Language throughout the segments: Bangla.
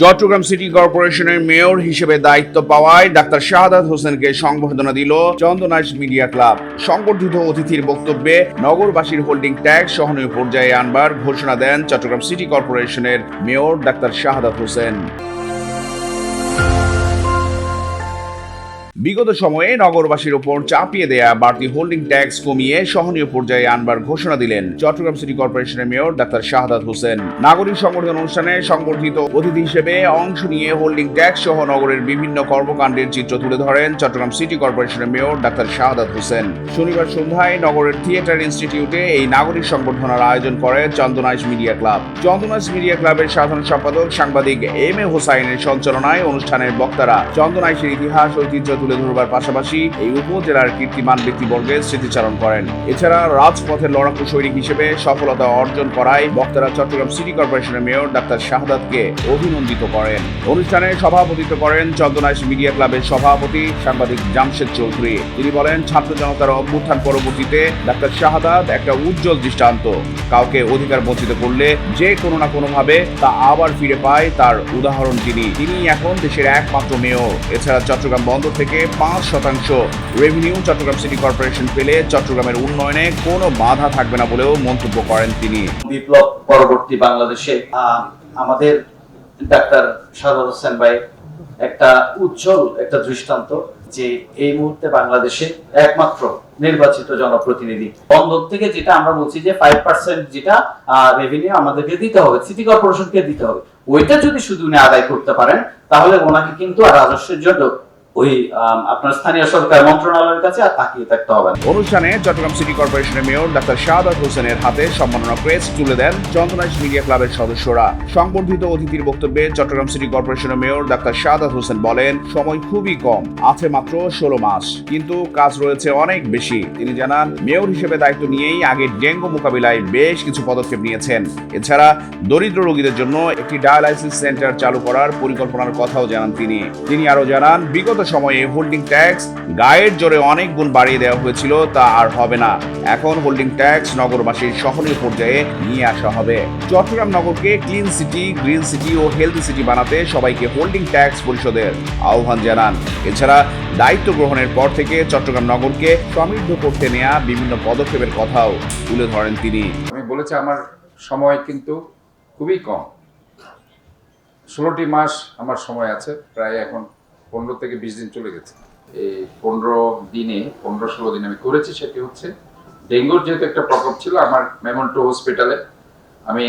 চট্টগ্রাম সিটি কর্পোরেশনের মেয়র হিসেবে দায়িত্ব পাওয়ায় ডাক্তার শাহাদাত হোসেনকে সংবর্ধনা দিল চন্দনাইশ মিডিয়া ক্লাব। সংবর্ধিত অতিথির বক্তব্যে নগরবাসীর হোল্ডিং ট্যাক্স সহনীয় পর্যায়ে আনবার ঘোষণা দেন চট্টগ্রাম সিটি কর্পোরেশনের মেয়র ডাক্তার শাহাদাত হোসেন। বিগত সময়ে নগরবাসীর ওপর চাপিয়ে দেয়া বাড়তি হোল্ডিং ট্যাক্স কমিয়ে সহনীয় পর্যায়ে আনবার ঘোষণা দিলেন চট্টগ্রাম সিটি কর্পোরেশনের মেয়র ডাক্তার শাহাদাত হোসেন। নাগরিক সংবর্ধনা অনুষ্ঠানে সংবর্ধিত অতিথি হিসেবে অংশ নিয়ে হোল্ডিং ট্যাক্স সহ নগরের বিভিন্ন কর্মকাণ্ডের চিত্র তুলে ধরেন চট্টগ্রাম সিটি কর্পোরেশনের মেয়র ডাক্তার শাহাদাত হোসেন। শনিবার সন্ধ্যায় নগরের থিয়েটার ইনস্টিটিউটে এই নাগরিক সংবর্ধনার আয়োজন করে Chandanaish media club Chandanaish media ক্লাবের সাধারণ সম্পাদক সাংবাদিক এম এ হোসাইনের সঞ্চালনায় অনুষ্ঠানের বক্তারা চন্দনাইশের ইতিহাস ঐতিহ্য তুলে ধরবার পাশাপাশি এই উপজেলার কীর্তিমান ব্যক্তিবর্গের স্মৃতিচারণ করেন। এছাড়া রাজপথের লড়াকু সৈনিক হিসেবে সফলতা অর্জন করায় বক্তারা চট্টগ্রাম সিটি কর্পোরেশনের মেয়র ডাক্তার শাহাদাতকে অভিনন্দিত করেন। অনুষ্ঠানে সভাপতিত্ব করেন চন্দনাইশ মিডিয়া ক্লাবের সভাপতি সাংবাদিক জামশেদ চৌধুরী। তিনি বলেন, ছাত্র জনতার অভ্যুত্থান পরবর্তীতে ডাক্তার শাহাদাত একটা উজ্জ্বল দৃষ্টান্ত। কাউকে অধিকার বঞ্চিত করলে যে কোনো না কোনোভাবে তা আবার ফিরে পায় তার উদাহরণ তিনি। তিনি এখন দেশের একমাত্র মেয়র। এছাড়া চট্টগ্রাম বন্দর থেকে পাঁচ শতাংশ। রেভিনিউ চট্টগ্রাম সিটি কর্পোরেশন পেলে চট্টগ্রামের উন্নয়নে কোনো বাধা থাকবে না বলেও মন্তব্য করেন তিনি। বিপ্লব পরবর্তী বাংলাদেশে আমাদের ডাক্তার হোসেন ভাই একটা উজ্জ্বল একটা দৃষ্টান্ত যে এই মুহূর্তে বাংলাদেশে একমাত্র নির্বাচিত জনপ্রতিনিধি। বন্দর থেকে যেটা আমরা বলছি যে ফাইভ পার্সেন্ট যেটা রেভিনিউ আমাদেরকে দিতে হবে সিটি কর্পোরেশনকে দিতে হবে। ওইটা যদি শুধু উনি আদায় করতে পারেন, তাহলে ওনাকে কিন্তু রাজস্বের জন্য ওই আপনার স্থানীয় সরকার মন্ত্রণালয়ের কাছে আর তাকিয়ে থাকতে হবে অনুষ্ঠানে চট্টগ্রাম সিটি কর্পোরেশনের মেয়র ডাক্তার শাহাদাত হোসেনের হাতে সম্মাননা তুলে দেন মিডিয়া ক্লাবের সদস্যরা। সংবর্ধিত অতিথির বক্তব্যে চট্টগ্রাম সিটি কর্পোরেশনের মেয়র ডাক্তার শাহাদাত হোসেন বলেন, সময় খুবই কম, আছে মাত্র ষোলো মাস, কিন্তু কাজ রয়েছে অনেক বেশি। তিনি জানান, মেয়র হিসেবে দায়িত্ব নিয়েই আগে ডেঙ্গু মোকাবিলায় বেশ কিছু পদক্ষেপ নিয়েছেন। এছাড়া দরিদ্র রোগীদের জন্য একটি ডায়ালাইসিস সেন্টার চালু করার পরিকল্পনার কথাও জানান তিনি। তিনি আরও জানান, বিগত সময়ে হোল্ডিং ট্যাক্স গায়ের জোরে অনেক গুণ বাড়িয়ে দেওয়া হয়েছিল, তা আর হবে না। এখন হোল্ডিং ট্যাক্স নগরবাসীর শহরের পর্যায়ে নিয়ে আসা হবে। চট্টগ্রাম নগরকে ক্লিন সিটি গ্রিন সিটি ও হেলদি সিটি বানাতে সবাইকে হোল্ডিং ট্যাক্স পরিশোধের আহ্বান জানান। এছাড়া দায়িত্ব গ্রহণের পর থেকে চট্টগ্রাম নগরকে সমৃদ্ধ করতে নেওয়া বিভিন্ন পদক্ষেপের কথাও তুলে ধরেন তিনি। আমি বলেছি, আমার সময় কিন্তু খুবই কম। ষোলোটি মাস আমার সময় আছে, প্রায় এখন পনেরো থেকে বিশ দিন চলে গেছে। এই পনেরো দিনে, পনেরো ষোলো দিন আমি করেছি সেটি হচ্ছে, ডেঙ্গুর যেহেতু একটা প্রকোপ ছিল, আমার মেমন্টো হসপিটালে আমি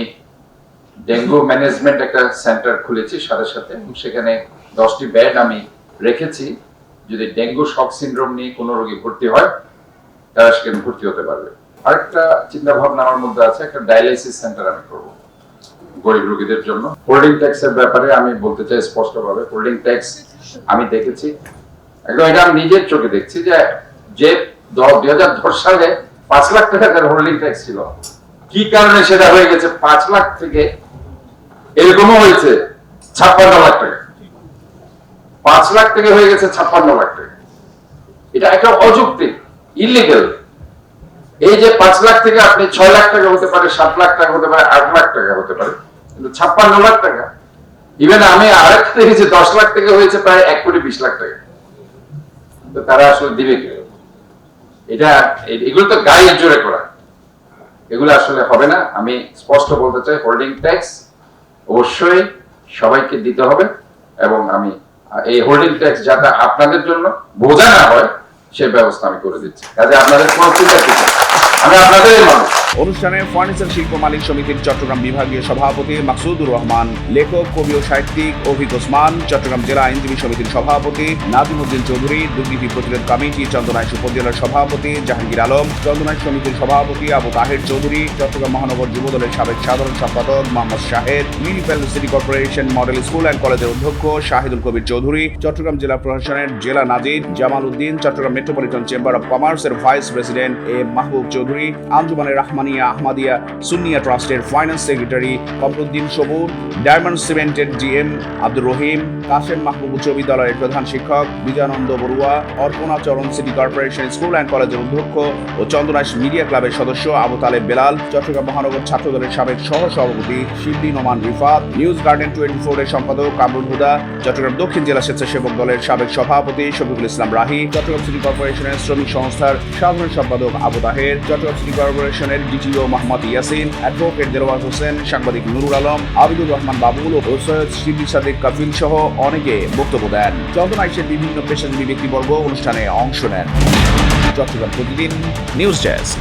ডেঙ্গু ম্যানেজমেন্ট একটা সেন্টার খুলেছি সাথে সাথে সেখানে দশটি বেড আমি রেখেছি। যদি ডেঙ্গু শক সিন্ড্রোম নিয়ে কোনো রোগী ভর্তি হয়, তারা সেখানে ভর্তি হতে পারবে। আরেকটা চিন্তা ভাবনা আমার মধ্যে আছে, একটা ডায়ালাইসিস সেন্টার আমি করব। গরিব রোগীদের জন্য। হোল্ডিং ট্যাক্সের ব্যাপারে আমি বলতে চাই স্পষ্টভাবে হোল্ডিং ট্যাক্স আমি দেখেছি। একদম এটা আমি নিজের চোখে দেখছি যে যে দুই হাজার দশ সালে পাঁচ লাখ টাকা তার হোল্ডিং ট্যাক্স ছিল। কি কারণে সেটা হয়ে গেছে? পাঁচ লাখ থেকে এরকমও হয়েছে, ছাপ্পান্ন লাখ টাকা। পাঁচ লাখ থেকে হয়ে গেছে ছাপ্পান্ন লাখ টাকা। এটা একটা অযৌক্তিক ইলিগেল এই যে পাঁচ লাখ থেকে আপনি ছয় লাখ টাকা হতে পারে, সাত লাখ টাকা হতে পারে, আট লাখ টাকা হতে পারে কিন্তু ছাপ্পান্ন লাখ টাকা। ইভেন আমি আরেকটা দেখেছি, দশ লাখ থেকে হয়েছে প্রায় এক কোটি বিশ লাখ টাকা। তো তারা আসলে দিবে কি? এটা, এগুলো তো গায়ের জোরে করা। এগুলো আসলে হবে না। আমি স্পষ্ট বলতে চাই হোল্ডিং ট্যাক্স অবশ্যই সবাইকে দিতে হবে এবং আমি, এই হোল্ডিং ট্যাক্স যাতে আপনাদের জন্য বোঝা না হয়, সে ব্যবস্থা আমি করে দিচ্ছি। কাজে আপনাদের কোনো চিন্তা। অনুষ্ঠানে ফার্নিচার শিল্প মালিক সমিতির চট্টগ্রাম বিভাগীয় সভাপতি মাকসুদুর রহমান, লেখক, কবি ও সাহিত্যিক অভিক ওসমান, চট্টগ্রাম জেলা আইনজীবী সমিতির সভাপতি নাজিমুদ্দিন চৌধুরী, দুর্নীতি প্রতিরোধ কমিটি চন্দনাইশ উপজেলার সভাপতি জাহাঙ্গীর আলম, চন্দনাইশ সমিতির সভাপতি আবু তাহের চৌধুরী, চট্টগ্রাম মহানগর যুবদলের সাবেক সাধারণ সম্পাদক Mohammad Shahed municipal city corporation model school and কলেজের অধ্যক্ষ শাহিদুল কবির চৌধুরী, চট্টগ্রাম জেলা প্রশাসনের জেলা নাজির Jamal Uddin, Chattogram metropolitan chamber of কমার্সের vice president A Mahbub Chowdhury Chowdhury আঞ্জুমানের Rahmania, Ahmadia, Sunnia ট্রাস্টের finance secretary Kamruddin Sabur Diamond সিমেন্টের জিএম আব্দুর রহিম, কাশেম মাহবুব উচ্চ বিদ্যালয়ের প্রধান শিক্ষক বিজয়ানন্দ বড়ুয়া, অর্পণা চরণ সিটি কর্পোরেশন স্কুল অ্যান্ড কলেজের অধ্যক্ষ ও চন্দনাইশ মিডিয়া ক্লাবের সদস্য আবু তালেব বেলাল, চট্টগ্রাম মহানগর ছাত্রদলের সাবেক সহ সভাপতি Shibli Noman Rifat News Garden twenty four এর সম্পাদক কামরুল হুদা, চট্টগ্রাম দক্ষিণ জেলা স্বেচ্ছাসেবক দলের সাবেক সভাপতি শফিকুল ইসলাম রাহি, চট্টগ্রাম সিটি কর্পোরেশনের শ্রমিক সংস্থার সাধারণ সম্পাদক আবু তাহের চট্টগ্রাম সিটি কর্পোরেশনের ডিটিও মোহাম্মদ ইয়াসিন, অ্যাডভোকেট দেরওয়াজ হোসেন, সাংবাদিক নুরুল আলম, আবিদুর রহমান বাবুল ও সৈয়দ শিবলি সাদিক কাফিল সহ অনেকে বক্তব্য দেন। চন্দনাইশের বিভিন্ন পেশাজীবী ব্যক্তিবর্গ অনুষ্ঠানে অংশ নেন। চট্টগ্রাম প্রতিদিন নিউজ ডেস্ক।